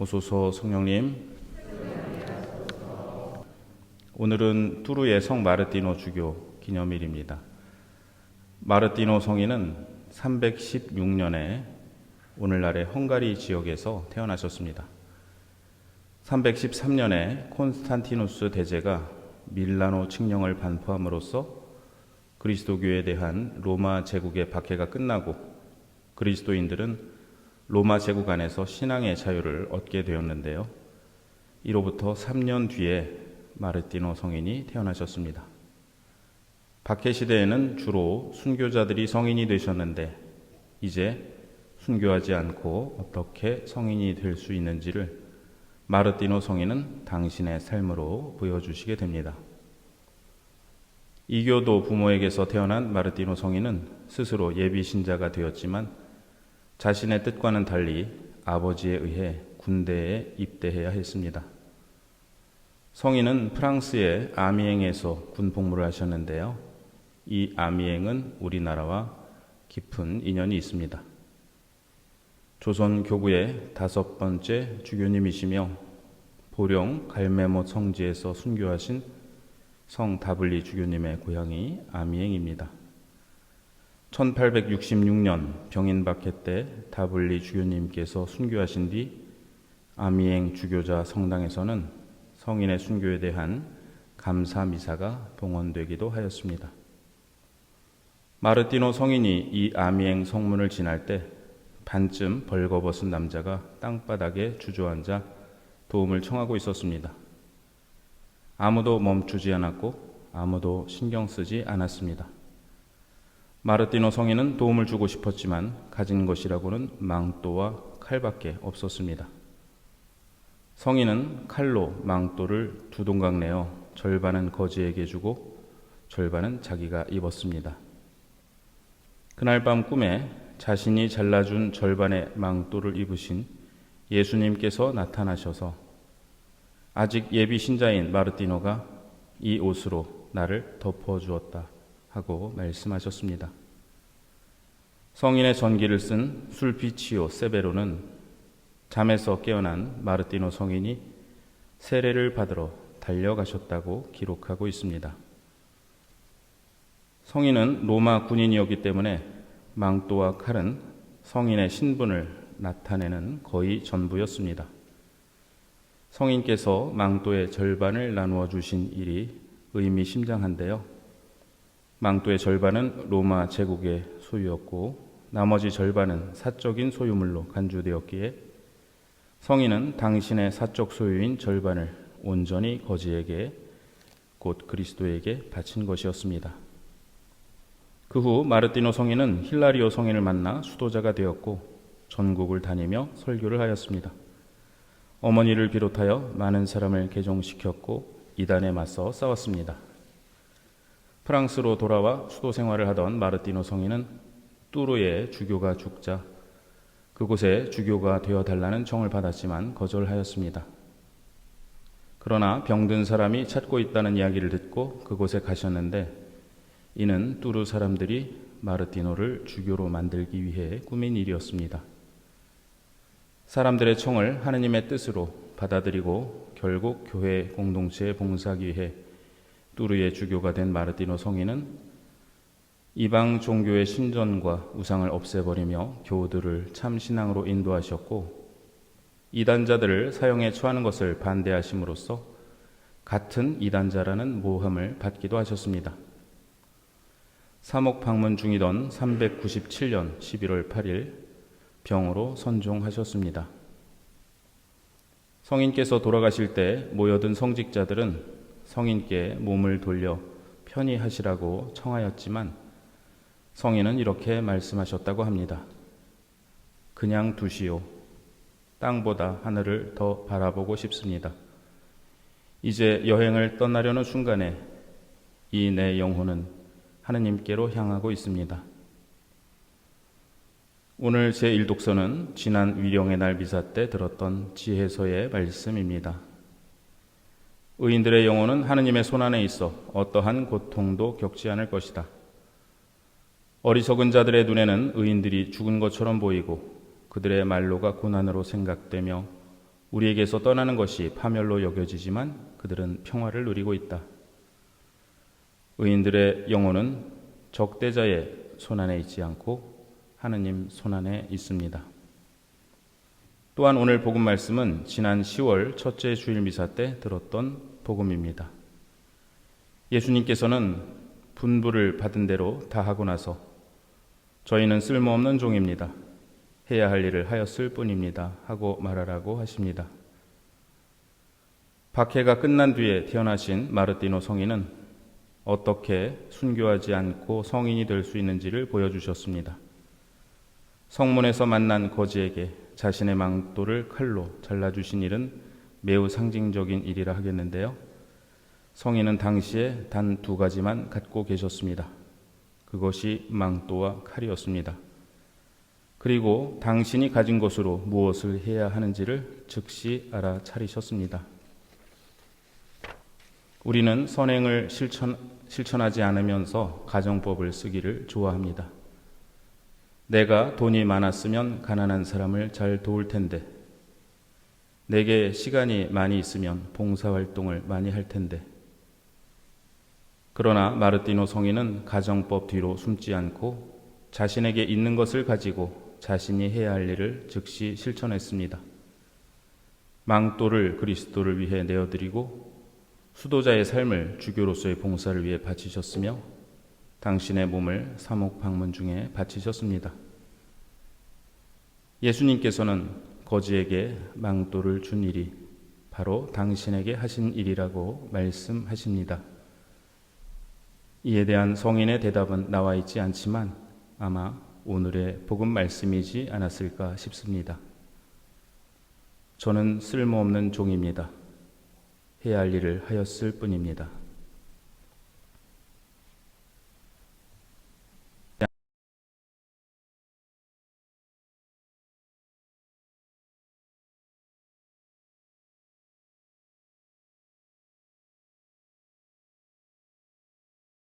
오소서 성령님. 오늘은 뚜르의 성 마르티노 주교 기념일입니다. 마르티노 성인은 316년에 오늘날의 헝가리 지역에서 태어나셨습니다. 313년에 콘스탄티누스 대제가 밀라노 칙령을 반포함으로써 그리스도교에 대한 로마 제국의 박해가 끝나고 그리스도인들은 로마 제국 안에서 신앙의 자유를 얻게 되었는데요. 이로부터 3년 뒤에 마르티노 성인이 태어나셨습니다. 박해 시대에는 주로 순교자들이 성인이 되셨는데 이제 순교하지 않고 어떻게 성인이 될 수 있는지를 마르티노 성인은 당신의 삶으로 보여주시게 됩니다. 이교도 부모에게서 태어난 마르티노 성인은 스스로 예비 신자가 되었지만 자신의 뜻과는 달리 아버지에 의해 군대에 입대해야 했습니다. 성인은 프랑스의 아미eng에서 군 복무를 하셨는데요. 이 아미eng은 우리나라와 깊은 인연이 있습니다. 조선 교구의 다섯 번째 주교님이시며 보령 갈매못 성지에서 순교하신 성 다블리 주교님의 고향이 아미eng입니다. 1866년 병인 박해 때 다블리 주교님께서 순교하신 뒤 아미행 주교자 성당에서는 성인의 순교에 대한 감사 미사가 봉헌되기도 하였습니다. 마르티노 성인이 이 아미행 성문을 지날 때 반쯤 벌거벗은 남자가 땅바닥에 주저앉아 도움을 청하고 있었습니다. 아무도 멈추지 않았고 아무도 신경 쓰지 않았습니다. 마르티노 성인은 도움을 주고 싶었지만 가진 것이라고는 망토와 칼밖에 없었습니다. 성인은 칼로 망토를 두 동강 내어 절반은 거지에게 주고 절반은 자기가 입었습니다. 그날 밤 꿈에 자신이 잘라준 절반의 망토를 입으신 예수님께서 나타나셔서 아직 예비 신자인 마르티노가 이 옷으로 나를 덮어 주었다. 하고 말씀하셨습니다. 성인의 전기를 쓴 술피치오 세베로는 잠에서 깨어난 마르티노 성인이 세례를 받으러 달려가셨다고 기록하고 있습니다. 성인은 로마 군인이었기 때문에 망토와 칼은 성인의 신분을 나타내는 거의 전부였습니다. 성인께서 망토의 절반을 나누어 주신 일이 의미심장한데요. 망토의 절반은 로마 제국의 소유였고 나머지 절반은 사적인 소유물로 간주되었기에 성인은 당신의 사적 소유인 절반을 온전히 거지에게 곧 그리스도에게 바친 것이었습니다. 그 후 마르티노 성인은 힐라리오 성인을 만나 수도자가 되었고 전국을 다니며 설교를 하였습니다. 어머니를 비롯하여 많은 사람을 개종시켰고 이단에 맞서 싸웠습니다. 프랑스로 돌아와 수도 생활을 하던 마르티노 성인은 뚜르의 주교가 죽자 그곳에 주교가 되어 달라는 청을 받았지만 거절하였습니다. 그러나 병든 사람이 찾고 있다는 이야기를 듣고 그곳에 가셨는데 이는 뚜르 사람들이 마르티노를 주교로 만들기 위해 꾸민 일이었습니다. 사람들의 청을 하느님의 뜻으로 받아들이고 결국 교회 공동체에 봉사하기 위해 뚜르의 주교가 된 마르티노 성인은 이방 종교의 신전과 우상을 없애버리며 교우들을 참 신앙으로 인도하셨고 이단자들을 사형에 처하는 것을 반대하심으로써 같은 이단자라는 모함을 받기도 하셨습니다. 사목 방문 중이던 397년 11월 8일 병으로 선종하셨습니다. 성인께서 돌아가실 때 모여든 성직자들은 성인께 몸을 돌려 편히 하시라고 청하였지만 성인은 이렇게 말씀하셨다고 합니다. 그냥 두시오. 땅보다 하늘을 더 바라보고 싶습니다. 이제 여행을 떠나려는 순간에 이 내 영혼은 하느님께로 향하고 있습니다. 오늘 제 1독서는 지난 위령의 날 미사 때 들었던 지혜서의 말씀입니다. 의인들의 영혼은 하느님의 손안에 있어 어떠한 고통도 겪지 않을 것이다. 어리석은 자들의 눈에는 의인들이 죽은 것처럼 보이고 그들의 말로가 고난으로 생각되며 우리에게서 떠나는 것이 파멸로 여겨지지만 그들은 평화를 누리고 있다. 의인들의 영혼은 적대자의 손안에 있지 않고 하느님 손안에 있습니다. 또한 오늘 복음 말씀은 지난 10월 첫째 주일 미사 때 들었던 복음입니다. 예수님께서는 분부를 받은 대로 다 하고 나서 저희는 쓸모없는 종입니다. 해야 할 일을 하였을 뿐입니다. 하고 말하라고 하십니다. 박해가 끝난 뒤에 태어나신 마르티노 성인은 어떻게 순교하지 않고 성인이 될 수 있는지를 보여주셨습니다. 성문에서 만난 거지에게 자신의 망토를 칼로 잘라주신 일은 매우 상징적인 일이라 하겠는데요. 성인은 당시에 단 두 가지만 갖고 계셨습니다. 그것이 망토와 칼이었습니다. 그리고 당신이 가진 것으로 무엇을 해야 하는지를 즉시 알아차리셨습니다. 우리는 선행을 실천, 실천하지 않으면서 가정법을 쓰기를 좋아합니다. 내가 돈이 많았으면 가난한 사람을 잘 도울 텐데, 내게 시간이 많이 있으면 봉사활동을 많이 할 텐데, 그러나 마르티노 성인은 가정법 뒤로 숨지 않고 자신에게 있는 것을 가지고 자신이 해야 할 일을 즉시 실천했습니다. 망토를 그리스도를 위해 내어드리고 수도자의 삶을 주교로서의 봉사를 위해 바치셨으며 당신의 몸을 사목 방문 중에 바치셨습니다. 예수님께서는 거지에게 망토를 준 일이 바로 당신에게 하신 일이라고 말씀하십니다. 이에 대한 성인의 대답은 나와 있지 않지만 아마 오늘의 복음 말씀이지 않았을까 싶습니다. 저는 쓸모없는 종입니다. 해야 할 일을 하였을 뿐입니다.